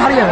হারিয়ে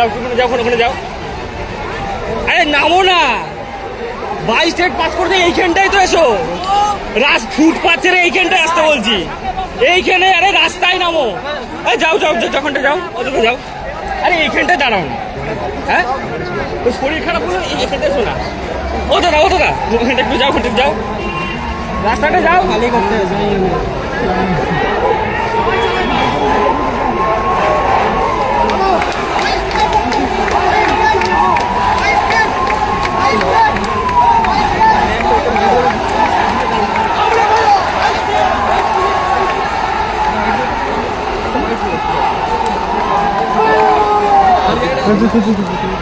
যাও তুমি যাও, ওখানে ওখানে যাও। আরে, নামো না। বাই স্টেট পাস করতে এইখানটাই তো এসো। রাস ফুটপাথ ছেড়ে এইখানটায় আসতে বলছি। এইখানে, আরে, রাস্তায় নামো। এই, যাও যাও যখনটা যাও ওদিকে যাও। আরে, এইখানটায় দাঁড়াও। না হ্যাঁ? তো শরীর খারাপ হলো এইখানটায় এসো না। ও দাদা ও দাদা ওখানটা একটু যাও, ওখানটা যাও। রাস্তাটা যাও। খালি করতে Смотри, смотри, смотри.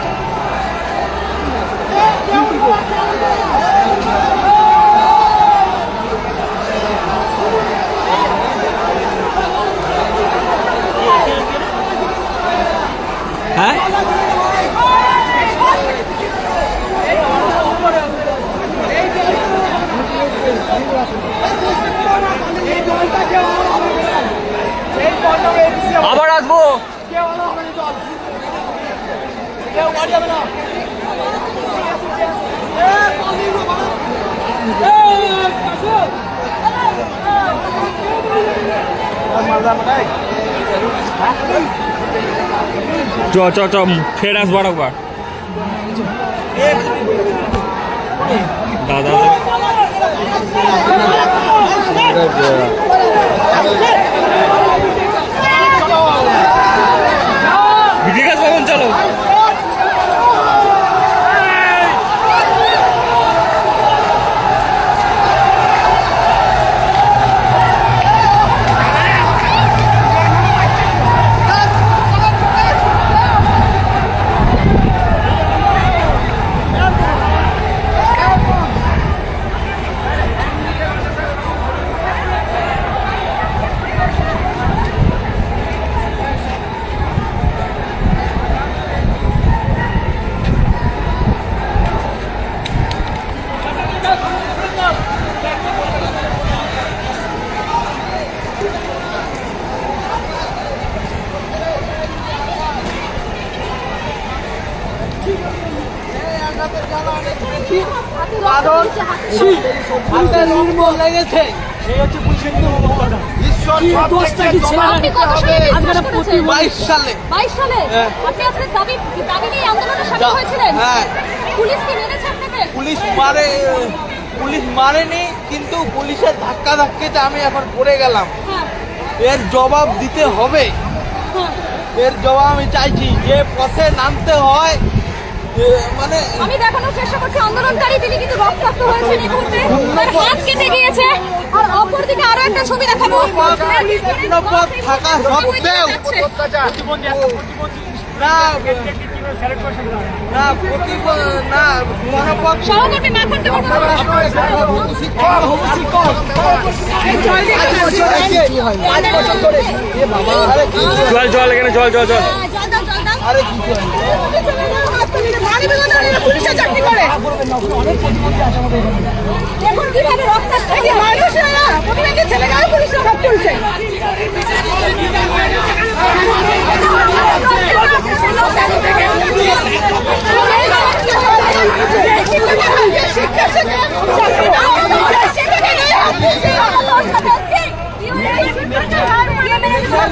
চ চ চ ফের আস বড় একবার দাদা বিকাশ ভবন চলো হাতে নির্মল লেগেছে এই হচ্ছে পুলিশের কি ছিল সালে বাইশ সালে। আপনি আজকে দাবি দাবি নিয়ে আন্দোলনে সামিল হয়েছিলেন? হ্যাঁ। পুলিশ কি মেরেছে আপনাকে? পুলিশ মারে পুলিশ মারেনি কিন্তু পুলিশের ধাক্কা ধাক্কিতে আমি এখন পড়ে গেলাম। হ্যাঁ। এর জবাব দিতে হবে। হ্যাঁ। এর জবাব আমি চাইছি যে পথে নামতে হয় মানে আমি দেখানোর চেষ্টা করছি আন্দোলনকারী তিনি কিন্তু রক্তাক্ত হয়েছেন এই মুহূর্তে। তার হাত কেটে গিয়েছে। আর অপর দিকে আরও একটা ছবি দেখাবো। থাকা সত্ত্বেও সহকর্মী মাখন জল জল এখানে জল জল জল আরে কি করে? কীভাবে রক্তাক্ত মানুষেরা প্রতিদিন ছেলেরা পুলিশ রক্ষা চলছে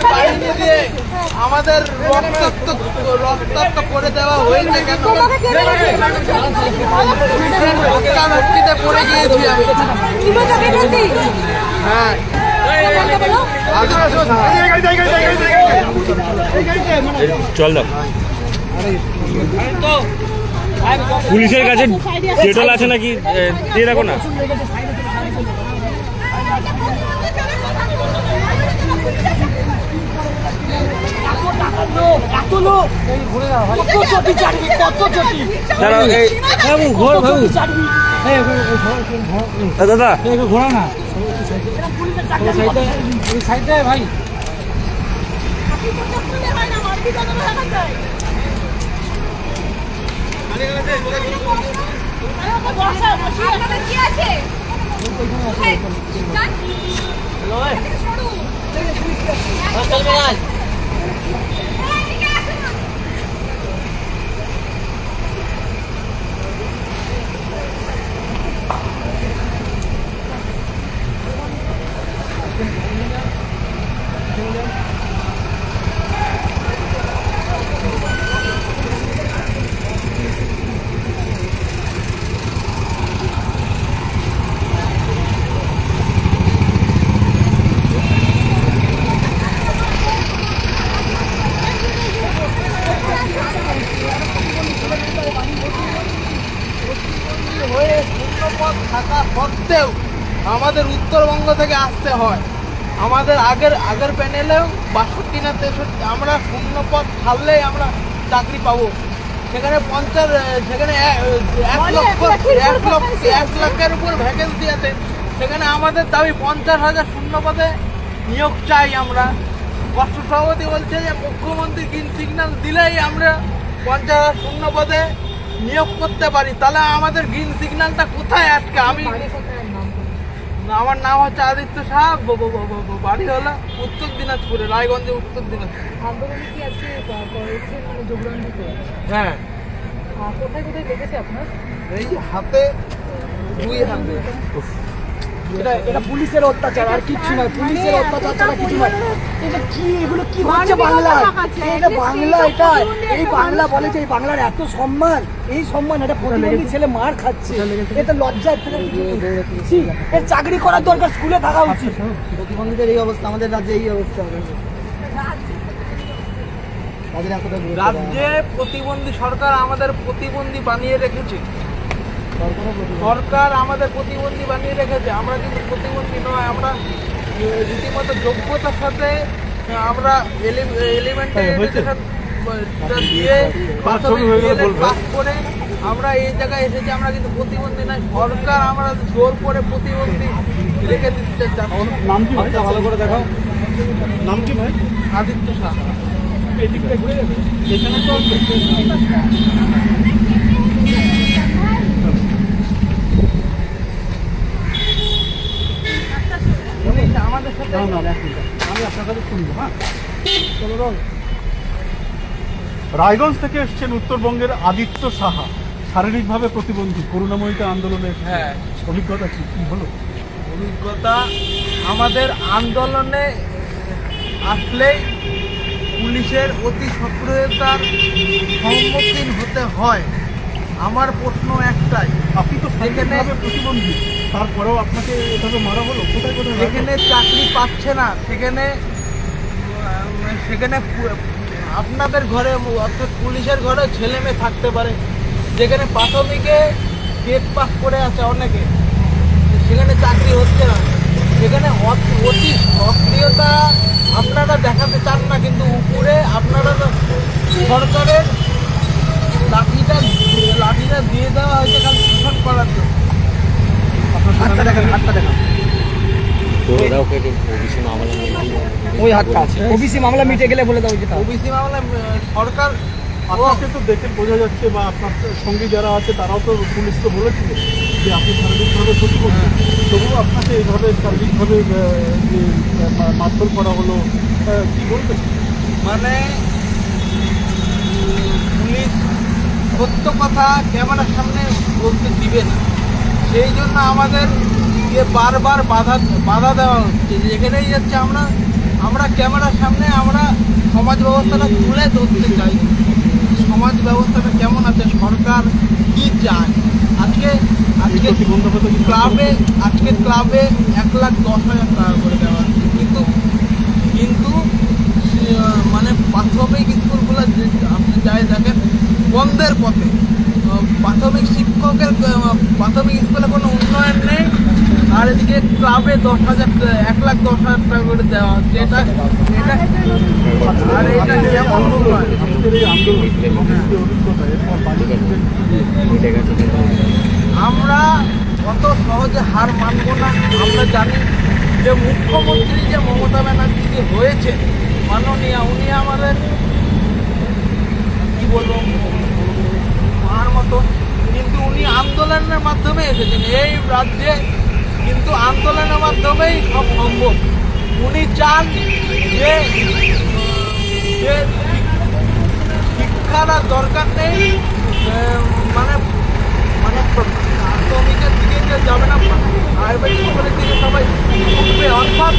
বাইরে দিয়ে। আমাদের রক্তাক্ত রক্তাক্ত করে দেওয়া হয়েছে কেন? পড়ে গিয়েছি আমি। হ্যাঁ। দাও পুলিশের কাছে ডেটল আছে নাকি? দিয়ে রাখো না। দাদা ঘোরা না ভাই। সরু। এই, এদিকে আসুন না। হয়ে শূন্যপদ থাকা সত্ত্বেও আমাদের উত্তরবঙ্গ থেকে আসতে হয়। আমাদের আগের আগের প্যানেলেও বাষট্টি না তেষট্টি আমরা শূন্যপদ ছাড়লেই আমরা চাকরি পাবো। সেখানে পঞ্চাশ সেখানে এক লক্ষ এক লক্ষ এক লক্ষের উপর ভ্যাকেন্সি আছে। সেখানে আমাদের দাবি পঞ্চাশ হাজার শূন্য পদে নিয়োগ চাই আমরা। রাষ্ট্র সভাপতি বলছে যে মুখ্যমন্ত্রী গ্রিন সিগন্যাল দিলেই আমরা পঞ্চাশ হাজার শূন্য পদে নিয়োগ করতে পারি তাহলে আমাদের গ্রিন সিগন্যালটা কোথায় আটকে আমি আমার নাম হচ্ছে আদিত্য ব- বাড়ি হলো উত্তর দিনাজপুরে রায়গঞ্জে উত্তর দিনাজপুর। মানে হ্যাঁ। কোথায় কোথায় দেখেছি আপনার? এই যে হাতে দুই হাতে। এটা এটা পুলিশের অত্যাচার আর কিচ্ছু নয়। পুলিশের অত্যাচার ছাড়া কিছু নয়। এটা কি এগুলো কি হচ্ছে বাংলায়? এটা বাংলা এটা এই বাংলা বলে যে এই বাংলার এত সম্মান এই সম্মান এটা প্রতিবন্ধী ছেলে মার খাচ্ছে। এটা লজ্জার এর চাকরি করার দরকার স্কুলে থাকা উচিত। প্রতিবন্ধীদের এই অবস্থা আমাদের রাজ্যে এই অবস্থা। রাজ্যে প্রতিবন্ধী সরকার আমাদের প্রতিবন্ধী বানিয়ে রেখেছে। সরকার আমাদের প্রতিবন্ধী বানিয়ে রেখেছে। আমরা কিন্তু প্রতিবন্ধী নয় আমরা রীতিমতো যোগ্যতার সাথে আমরা এলিমেন্টারি এডুকেশন দিয়ে পাস করে আমরা এই জায়গায় এসেছি আমরা কিন্তু প্রতিবন্ধী নয়। সরকার আমরা জোর করে প্রতিবন্ধী রেখে দিতে নাম কি ভাই? ভালো করে দেখাও। নাম কি ভাই? আদিত্য সাহা। এখানে তো উনি আমাদের সাথে না না এক মিনিট। আমি আপনার কাছে শুনব হ্যাঁ? চলো রং রায়গঞ্জ থেকে এসছেন উত্তরবঙ্গের আদিত্য সাহা। শারীরিকভাবে প্রতিবন্ধী করুণাময়িতা আন্দোলনের হ্যাঁ। অভিজ্ঞতা কি? কি হলো? অভিজ্ঞতা আমাদের আন্দোলনে আসলেই পুলিশের অতি সক্রিয়তার সম্মুখীন হতে হয়। আমার প্রশ্ন একটাই। আপনি তো শারীরিকভাবে প্রতিবন্ধী। তারপরেও আপনাকে এভাবে মারা হলো? কোথায় কোথায় যেখানে চাকরি পাচ্ছে না সেখানে সেখানে আপনাদের ঘরে অর্থাৎ পুলিশের ঘরে ছেলে মেয়ে থাকতে পারে। যেখানে প্রাথমিকে টেট পাস করে আছে অনেকে সেখানে চাকরি হচ্ছে না। সেখানে অতি সক্রিয়তা আপনারা দেখাতে চান না কিন্তু উপরে আপনারা সরকারের লাঠিটা লাঠিটা দিয়ে দেওয়া হয়েছে খালি শাসন করার জন্য। হাতটা দেখান হাতটা দেখান। ওই হাতটা আছে। ওবিসি মামলা মিটে গেলে বলে দাও যেটা ওবিসি মামলা সরকার আপনাকে তো দেখে বোঝা যাচ্ছে বা আপনার সঙ্গে যারা আছে তারাও তো পুলিশ তো বলেছিল যে আপনি শারীরিকভাবে প্রতিবন্ধী তবুও আপনাকে এইভাবে শারীরিকভাবে যে মারধর করা হলো কি বলবেন? মানে পুলিশ সত্য কথা ক্যামেরার সামনে বলতে দিবে না। সেই জন্য আমাদের যে বারবার বাধা বাধা দেওয়া হচ্ছে যেখানেই যাচ্ছে আমরা আমরা ক্যামেরার সামনে, আমরা সমাজ ব্যবস্থাটা তুলে ধরতে চাই। সমাজ ব্যবস্থাটা কেমন আছে? সরকার কি চায়? আজকে আজকে ক্লাবে আজকে ক্লাবে এক লাখ দশ হাজার টাকা করে দেওয়া কিন্তু কিন্তু মানে প্রাথমিক স্কুলগুলো আপনি যাই দেখেন বন্ধের পথে। প্রাথমিক শিক্ষকের, প্রাথমিক স্কুলে কোনো উন্নয়ন নেই। আর এদিকে ক্লাবে দশ হাজার, এক লাখ দশ হাজার টাকা করে দেওয়া হচ্ছে। এটা আর এটা কেমন উন্নয়ন আজকের এই আন্দোলন এবং এই যে অভিজ্ঞতা এরপর বাড়িতে আমরা অত সহজে হার মানব না। আমরা জানি যে মুখ্যমন্ত্রী যে মমতা ব্যানার্জি যে হয়েছে মাননীয়, উনি আমাদের বলব মার মতো। কিন্তু উনি আন্দোলনের মাধ্যমে এসেছেন। এই রাজ্যে কিন্তু আন্দোলনের মাধ্যমেই সব সম্ভব। উনি চান যে শিক্ষার আর দরকার নেই মানে মানে প্রাথমিকের দিকে যে যাবে না, প্রাইভেট স্কুলের দিকে সবাই উঠবে অর্থাৎ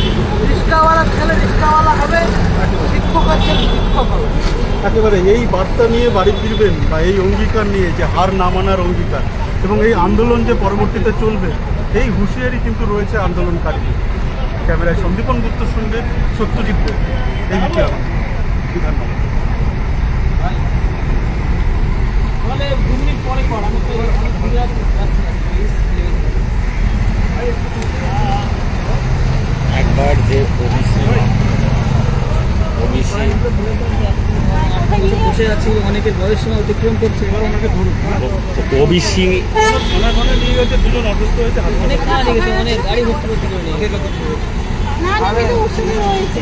রিক্সাওয়ালা ছেলে রিক্সাওয়ালা হবে শিক্ষকের ছেলে শিক্ষক হবে। একেবারে এই বার্তা নিয়ে বাড়ি ফিরবেন বা এই অঙ্গীকার নিয়ে যে হার না মানার অঙ্গীকার এবং এই আন্দোলন যে পরবর্তীতে চলবে এই হুঁশিয়ারি কিন্তু রয়েছে আন্দোলনকারীদের। ক্যামেরায় সন্দীপন গুপ্তর সঙ্গে সত্যজিৎ দেব এই একবার যে ওবিসি ওবিসি বসে আছি অনেকের বয়স অতিক্রম করছে এবার ওনাকে ধরুন। ওবিসি ওনার নিয়ে গেছে দুজন অসুস্থ হয়েছে অনেক না লেগেছে অনেক গাড়ি ভর্তি করতে নিয়ে না না কিন্তু ওষুধে রয়েছে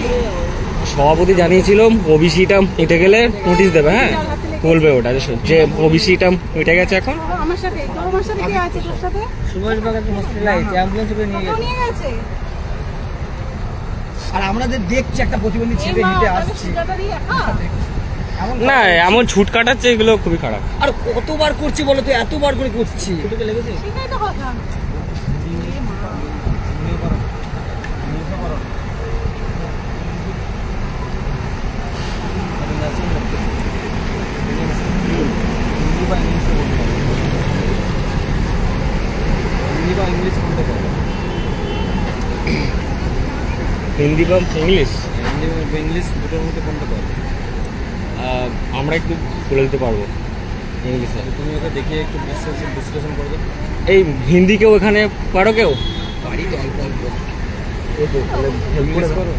সভাপতি জানিয়েছিল ওবিসিটা মিটে গেলে নোটিশ দেবে হ্যাঁ? বলবে ওটা যে- যে ওবিসিটা মিটে গেছে এখন। আমার সাথে আমার সাথে কে আছে তোর সাথে? সুভাষ বাগান হসপিটালে অ্যাম্বুলেন্স করে নিয়ে গেছে। আর আমরা যে দেখছি একটা প্রতিবন্ধী ছেলে হেঁটে আসছে। না এমন ছুট কাটাচ্ছে এগুলো খুবই খারাপ। আর কতবার করছি বলো তো? এতবার করে করছি। ছোটকে লেগেছে? সেটাই তো কথা। হিন্দি বা ইংলিশে? হিন্দি বা ইংলিশ বলতে হিন্দি বা ইংলিশ হিন্দি ইংলিশ দুটোর মধ্যে কোনটা আহ, আমরা একটু বলে দিতে পারব ইংলিশে। তুমি ওকে দেখিয়ে একটু বিশ্লেষণ বিশ্লেষণ করে দাও। এই হিন্দি কেউ এখানে পারো কেউ? বাড়ি তো অল্প অল্প। ইংলিশ করো।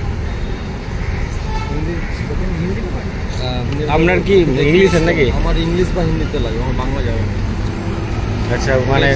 হিন্দি spoken হিন্দি আপনার কি ইংলিশের নাকি? আমার ইংলিশ বা হিন্দিতে লাগে আমার বাংলা যাবে আচ্ছা মানে